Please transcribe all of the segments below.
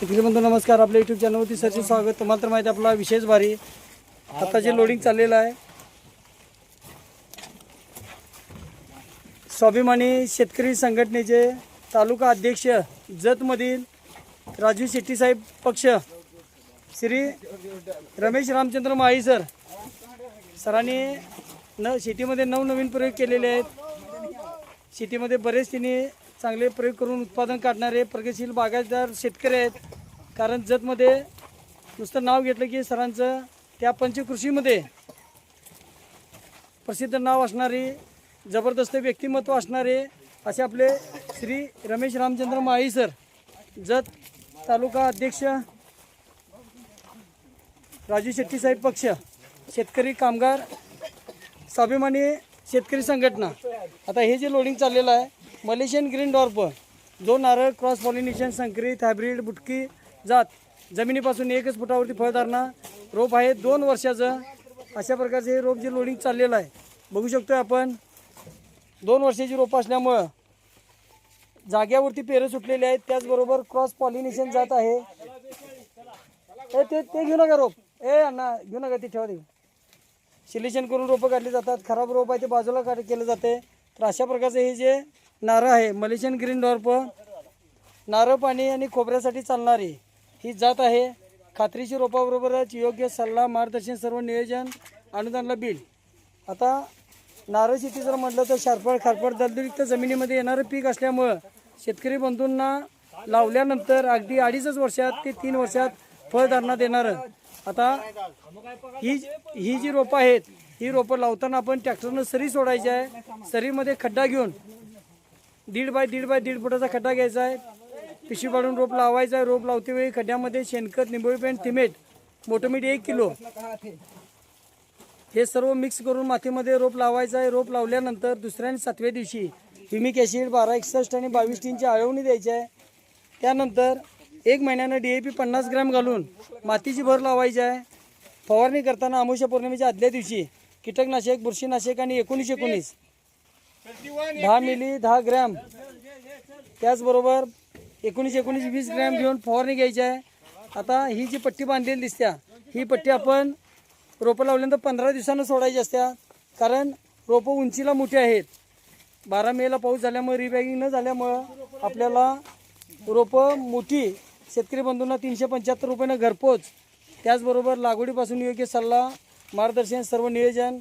शेतकरी बंधू नमस्कार. आपल्या युट्यूब चॅनलवरती सरचे स्वागत. तुम्हाला तर माहिती आपला विशेष भारी. आता जे लोडिंग चाललेलं आहे स्वाभिमानी शेतकरी संघटनेचे तालुका अध्यक्ष जतमधील राजू शेट्टी साहेब पक्ष श्री रमेश रामचंद्र माळी सर. सरांनी न शेतीमध्ये नवनवीन प्रयोग केलेले आहेत. शेतीमध्ये बरेच त्यांनी चांगले प्रयोग करून उत्पादन काढणारे प्रगतशील बागायतदार शेतकरी आहेत. कारण जतमध्ये नुसतं नाव घेतलं की सरांचं त्या पंचकृषीमध्ये प्रसिद्ध नाव असणारी जबरदस्त व्यक्तिमत्व असणारे असे आपले श्री रमेश रामचंद्र माळी सर जत तालुका अध्यक्ष राजू शेट्टी साहेब पक्ष शेतकरी कामगार स्वाभिमानी शेतकरी संघटना. आता हे जे लोडिंग चाललेलं आहे मलेशियन ग्रीन डॉर्प जो नारळ क्रॉस पॉलिनेशन संकरित हायब्रिड बुटकी जात जमिनीपासून एकच फुटावरती फळधारणा रोप आहे दोन वर्षाचं अशा प्रकारचे हे रोप जे लोडिंग चाललेलं आहे. बघू शकतो आपण दोन वर्षाची रोपं असल्यामुळं जाग्यावरती पेरं सुटलेले आहेत. त्याचबरोबर क्रॉस पॉलिनेशन जात आहे. ए ते ते घेऊ नका रोप. ए अण्णा घेऊ नका ते ठेवा देऊ सिलेक्शन करून रोपं काढली जातात. खराब रोप आहे ते बाजूला काढ केलं जाते. तर अशा प्रकारचे हे जे नारळ आहे. मलेशियन ग्रीन डॉर्प नारळ पाणी आणि खोबऱ्यासाठी चालणारी ही जात आहे. खात्रीची रोपाबरोबरच योग्य सल्ला मार्गदर्शन सर्व नियोजन अनुदानला बिल. आता नारळ शेती जर म्हटलं तर शारफळ खारफळ दलदलित जमिनीमध्ये येणारं पीक असल्यामुळं शेतकरी बंधूंना लावल्यानंतर अगदी अडीचच वर्षात ते तीन वर्षात फळधारणा देणारं आता ही ही जी रोपं आहेत ही रोपं लावताना आपण ट्रॅक्टरनं सरी सोडायची आहे. सरीमध्ये खड्डा घेऊन दीड बाय दीड बाय दीड फुटाचा खड्डा घ्यायचा आहे. पिशवी पाडून रोप लावायचा आहे. रोप लावते वेळी खड्ड्यामध्ये शेणखत निंबोळी पेंट थिमेट मोठं मीठ एक किलो. हे सर्व मिक्स करून मातीमध्ये रोप लावायचं आहे. रोप लावल्यानंतर दुसऱ्या आणि सातव्या दिवशी ह्युमिक ॲसिड बारा एकसष्ट आणि बावीस टीनची आळवणी द्यायची आहे. त्यानंतर एक महिन्यानं डी ए पी पन्नास ग्रॅम घालून मातीची भर लावायची आहे. फवारणी करताना अमावस्या पौर्णिमेच्या आदल्या दिवशी कीटकनाशक बुरशीनाशक आणि एकोणीस एकोणीस दहा मिली दहा ग्रॅम. त्याचबरोबर एकोणीस एकोणीस वीस ग्रॅम घेऊन फवारणी घ्यायची आहे. आता ही जी पट्टी बांधलेली दिसत्या ही पट्टी आपण रोपं लावल्यानंतर पंधरा दिवसानं सोडायची असत्या. कारण रोपं उंचीला मोठी आहेत. बारा मेला पाऊस झाल्यामुळे रिबॅगिंग न झाल्यामुळं आपल्याला रोपं मोठी शेतकरी बंधूंना तीनशे पंच्याहत्तर रुपयानं घरपोच. त्याचबरोबर लागवडीपासून योग्य सल्ला मार्गदर्शन सर्व नियोजन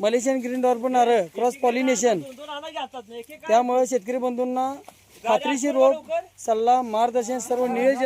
मलेशियन ग्रीन डॉर्प नारळ क्रॉस पॉलिनेशन. त्यामुळे शेतकरी बंधूंना खात्रीशीर रोप सल्ला मार्गदर्शन सर्व नियोजन